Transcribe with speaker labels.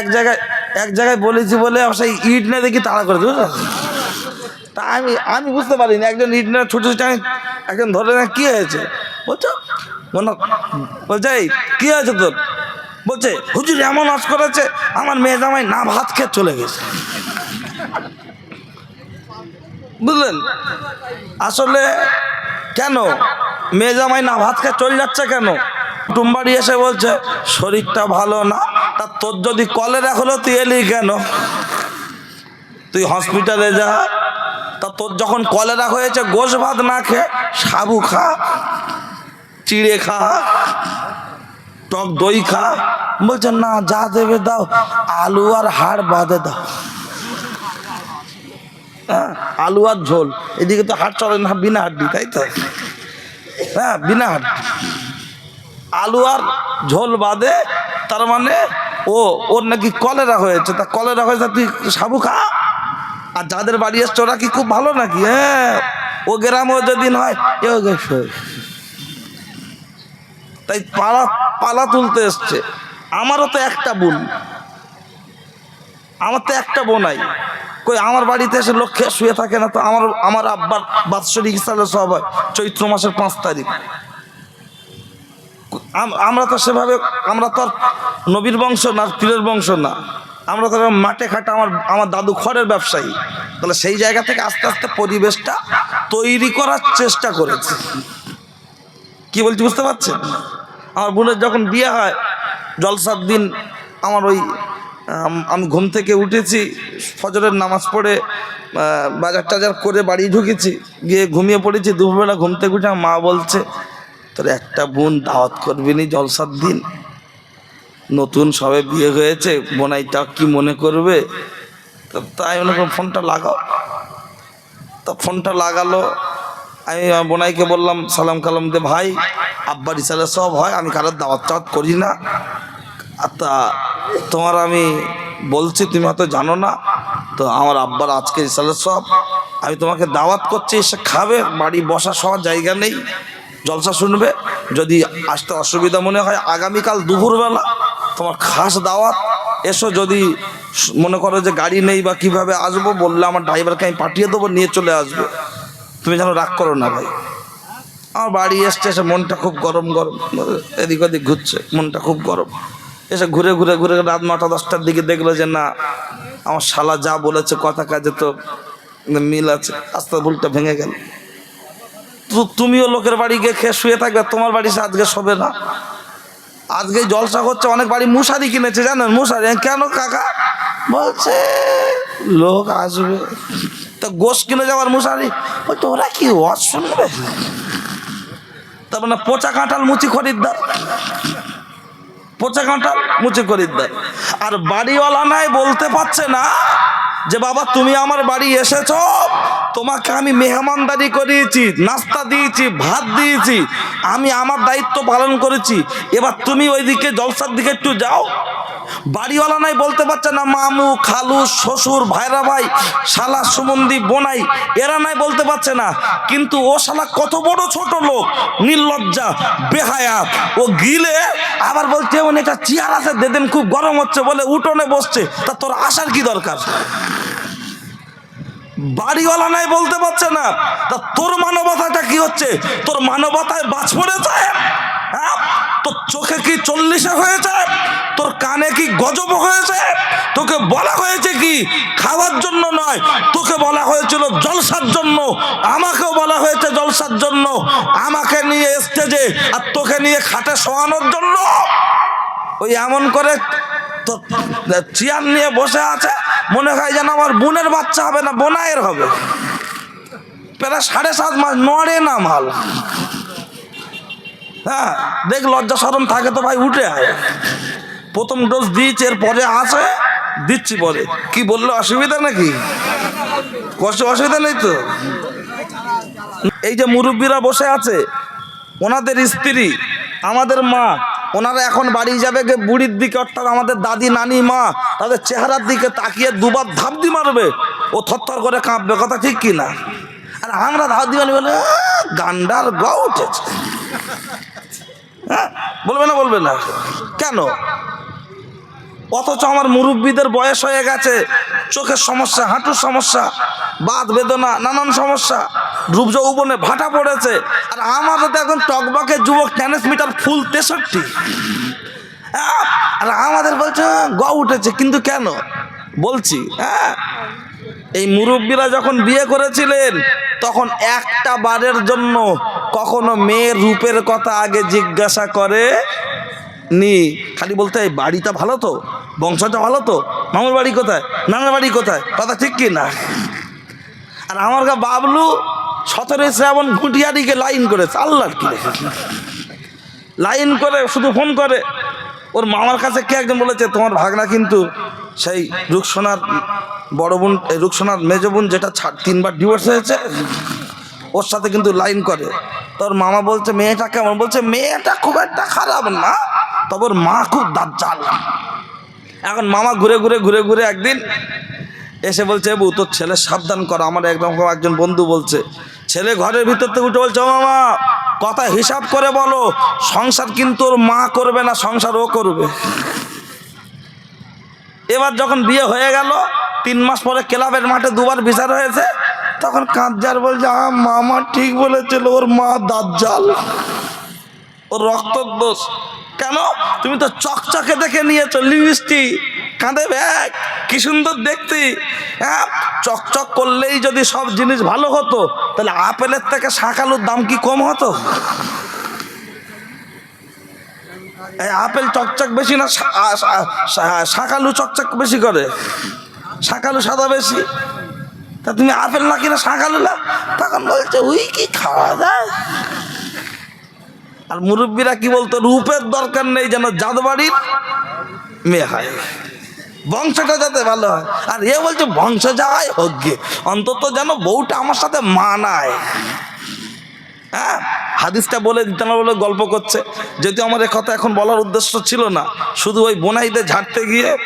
Speaker 1: এক জায়গায় এক জায়গায় বলেছি বলে সেই ইট না দেখি তাড়া করে বুঝলো? তা আমি আমি বুঝতে পারিনি, একজন ইট না ছোটো ছোটো একজন ধরে না কী হয়েছে? বলছো মনে বলছে, এই, কী হয়েছে তোর? বলছে, হুজুর এমন আজ করেছে, আমার মেয়ে জামাই না ভাত খেয়ে চলে গেছে। বুঝলেন? আসলে কেন? মেয়ে জামাই না ভাত খেয়ে চলে যাচ্ছে কেন? টুম্বাড়ি এসে বলছে, শরীরটা ভালো না তা তোর যদি কলেরা হলো, তুই এলি কেন? তুই হসপিটালে যা। তা তোর যখন কলেরা হয়েছে, গোশ ভাত না খেয়ে সাবু খা, চিড়ে খা, টক দই খা। বলছে, না, যা দেবে দাও, আলু আর হাড় বাদে দাও। হ্যাঁ আলু আর ঝোল। এদিকে তো হাট চলে না, বিনা হাড্ডি তাই তো? হ্যাঁ বিনা হাড্ডি আলু আর ঝোল বাদে, তার মানে ও, ওর নাকি কলেরা হয়েছে। তা কলেরা হয়েছে, তুই সাবু খা। আর যাদের বাড়ি এসছে, ওরা কি খুব ভালো নাকি? হ্যাঁ। ও গ্রামেও যেদিন হয়, এও তাই পালা পালা তুলতে এসছে। আমারও তো একটা বোন। আমার তো একটা বোন বোনাই কই, আমার বাড়িতে এসে লোক খেয়ে শুয়ে থাকে না তো আমার আমার আব্বার বাৎসরিক হিসাবে সব হয়, চৈত্র মাসের পাঁচ তারিখ। আমরা তো সেভাবে আমরা তো নবীর বংশ না পীরের বংশ না। আমরা তো মাঠে খাটা আমার আমার দাদু খড়ের ব্যবসায়ী। তাহলে সেই জায়গা থেকে আস্তে আস্তে পরিবেশটা তৈরি করার চেষ্টা করেছে। কি বলছি বুঝতে পারছেন? আমার বোনের যখন বিয়ে হয়, জলসার দিন আমার ওই, আমি ঘুম থেকে উঠেছি, ফজরের নামাজ পড়ে বাজার টাজার করে বাড়ি ঢুকেছি, গিয়ে ঘুমিয়ে পড়েছি, দুপুরবেলা ঘুম থেকে উঠে মা বলছে তোর একটা বোন দাওয়াত করবি নি জলসার দিন? নতুন সবে বিয়ে হয়েছে, বোনাইটা কি মনে করবে? তাই মনে করলাম ফোনটা লাগাও। তা ফোনটা লাগালো, আমি বোনাইকে বললাম, সালাম কালাম দে ভাই আব্বার ইসালে সব হয়, আমি কারোর দাওয়াত টাওয়াত করি না। তা তোমার আমি বলছি, তুমি হয়তো জানো না, তো আমার আব্বার আজকে ইসালে সব। আমি তোমাকে দাওয়াত করছি এসে খাবে, বাড়ি বসা সবার জায়গা নেই। জলসা শুনবে, যদি আসতে অসুবিধা মনে হয়, আগামীকাল দুপুরবেলা তোমার খাস দাওয়াত, এসো যদি মনে করো যে গাড়ি নেই বা কীভাবে আসব, বললে আমার ড্রাইভারকে আমি পাঠিয়ে দেবো, নিয়ে চলে আসবে। তুমি যেন রাগ করো না ভাই। আমার বাড়ি এসছে, এসে মনটা খুব গরম গরম, এদিক ওদিক ঘুরছে, মনটা খুব গরম। এসে ঘুরে ঘুরে ঘুরে রাত নটা, দশটার দিকে দেখল যে না, আমার শালা যা বলেছে, কথা কাজে তো মিল আছে আস্তে ভুলটা ভেঙে গেল। তুমিও লোকের বাড়ি গিয়ে খেয়ে শুয়ে থাকবে, তোমার বাড়ি সে আজকে শোবে না। আজকে জলসা করছে, অনেক বাড়ি মশারি কিনেছে জানেন মশারি। কেন কাকা? বলছে, লোক আসবে। তা গোস কিনে যাওয়ার মশারি? তো ওরা কি ওয়াজ শুনবে? তার মানে পচা কাঁঠাল মুচি খরিদ্দার। পচা কাঁঠাল মুচি খরিদ্দার। আর বাড়িওয়ালা নাই বলতে পারছে না যে, বাবা, তুমি আমার বাড়ি এসেছ? তোমাকে আমি মেহমানদারি করিয়েছি, নাস্তা দিয়েছি, ভাত দিয়েছি, আমি আমার দায়িত্ব পালন করেছি। এবার তুমি ওইদিকে জলসার দিকে একটু যাও। বাড়িওয়ালা নাই বলতে পারছে না, মামু, খালু, শ্বশুর, ভাইরা ভাই, শালা সুমন্দি, বোনাই, এরা নাই বলতে পারছে না। কিন্তু ও শালা কত বড় ছোট লোক, নির্লজ্জা বেহায়া ও গিলে আবার বলছে একটা চেয়ার আছে, দেদেন খুব গরম হচ্ছে বলে উঠোনে বসছে। তা তোর আসার কি দরকার? বাড়িওয়ালা নাই বলতে পারছে না। তা তোর মানবতাটা কি হচ্ছে? তোর মানবতায় বাজ পড়েছে? হ্যাঁ? তোর চোখে কি চল্লিশে হয়েছে? তোর কানে কি গজব হয়েছে? তোকে বলা হয়েছে কি? খাওয়ার জন্য নয়। তোকে বলা হয়েছিল জলসার জন্য। আমাকেও বলা হয়েছে জলসার জন্য। আমাকে নিয়ে স্টেজে আর তোকে নিয়ে খাটে শোয়ানোর জন্য। ওই এমন করে তো চেয়ার নিয়ে বসে আছে, মনে হয় যেন আমার বোনের বাচ্চা হবে না, বোনায়ের হবে। প্রায় সাড়ে সাত মাস নড়ে না মাল। হ্যাঁ দেখ, লজ্জা সরম থাকে তো ভাই, উঠে আয়। প্রথম ডোজ দিয়েছে এর পরে আছে, দিচ্ছি পরে। কি বলল, অসুবিধা নাকি? কষ্ট, অসুবিধা নেই তো? এই যে মুরব্বীরা বসে আছে, ওনাদের স্ত্রী, আমাদের মা ওনারা এখন বাড়ি যাবে গে, বুড়ির দিকে, অর্থাৎ আমাদের দাদি, নানি, মা, তাদের চেহারার দিকে তাকিয়ে দুবার ধাপ দি মারবে। ও থরথর করে কাঁপবে, কথা ঠিক কি না? আর আমরা ধাপ দি মারি বলে গান্ডার গ উঠেছে। হ্যাঁ বলবে না বলবে না। কেন? অথচ আমার মুরব্বীদের বয়স হয়ে গেছে, চোখের সমস্যা, হাঁটুর সমস্যা, বাত বেদনা, নানান সমস্যা। রূপ যৌবনে ভাটা পড়েছে। আর আমাদের তো এখন টকবকে যুবক টেনিস মিটার ফুল তেষট্টি। হ্যাঁ, আর আমাদের বলছে "হ্যাঁ, গ উঠেছে। কিন্তু কেন? বলছি হ্যাঁ? এই মুরব্বীরা যখন বিয়ে করেছিলেন তখন একটা বারের জন্য কখনো মেয়ের রূপের কথা আগে জিজ্ঞাসা করে নি। খালি বলতে এই বাড়িটা ভালো তো? বংশটা ভালো তো? মামার বাড়ি কোথায়? নানার বাড়ি কোথায়? কথা ঠিক কি না? আর আমার গা বাবলু সতেরোই শ্রাবণ ঘুটিয়ারিকে লাইন করেছে, আল্লাহর কি লাইন করে, শুধু ফোন করে। ওর মামার কাছে কে একজন বলেছে, তোমার ভাগনা কিন্তু সেই রুকসোনার বড় বোন রুকসোনার মেজ বোন যেটা তিনবার ডিভোর্স হয়েছে, ওর সাথে কিন্তু লাইন করে। তোর মামা বলছে, মেয়েটা কেমন? বলছে, মেয়েটা খুব একটা খারাপ না, তবে ওর মা খুব দাজ্জাল। এখন মামা ঘুরে ঘুরে ঘুরে ঘুরে একদিন এসে বলছে বউ, তোর ছেলে সাবধান কর। আমার একদম একজন বন্ধু বলছে ছেলে ঘরের ভিতর থেকে উঠে বলছে মামা, কথা হিসাব করে বলো, সংসার কিন্তু ওর মা করবে না, সংসার ও করবে। এবার যখন বিয়ে হয়ে গেল, তিন মাস পরে ক্লাবের মাঠে দুবার বিচার হয়েছে, তখন কাঁদজার বলছে আ মামা ঠিক বলেছিল, ওর মা দাজ্জাল। ওর রক্তর দোষ কেন? তুমি তো চকচকে দেখে নিয়েছো, লিপস্টিক। কাঁধে ব্যাগ, কি সুন্দর দেখতি। হ্যাঁ চকচক করলেই যদি সব জিনিস ভালো হতো, তাহলে আপেলের থেকে শাঁকালুর দাম কি কম হতো? আপেল চকচক বেশি না শাঁকালু চকচক বেশি করে? শাঁকালু সাদা বেশি? তা তুমি আপেল না কিনা শাঁকালু না? তখন বলছে, উই কি খাওয়া যায় আর মুরব্বীরা কি বলতো, রূপের দরকার নেই যেন জাদবাড়ির মেয়ে হয়। বংশটা যাতে ভালো হয়। আর এ বলছে, বংশ যাওয়াই হোক গে, অন্তত যেন বউটা আমার সাথে মানায়। হ্যাঁ? হাদিসটা বলে দিতে না বলে গল্প করছে। যেহেতু আমার এ কথা এখন বলার উদ্দেশ্য ছিল না, শুধু ওই বোনাইদের ঝাড়তে গিয়ে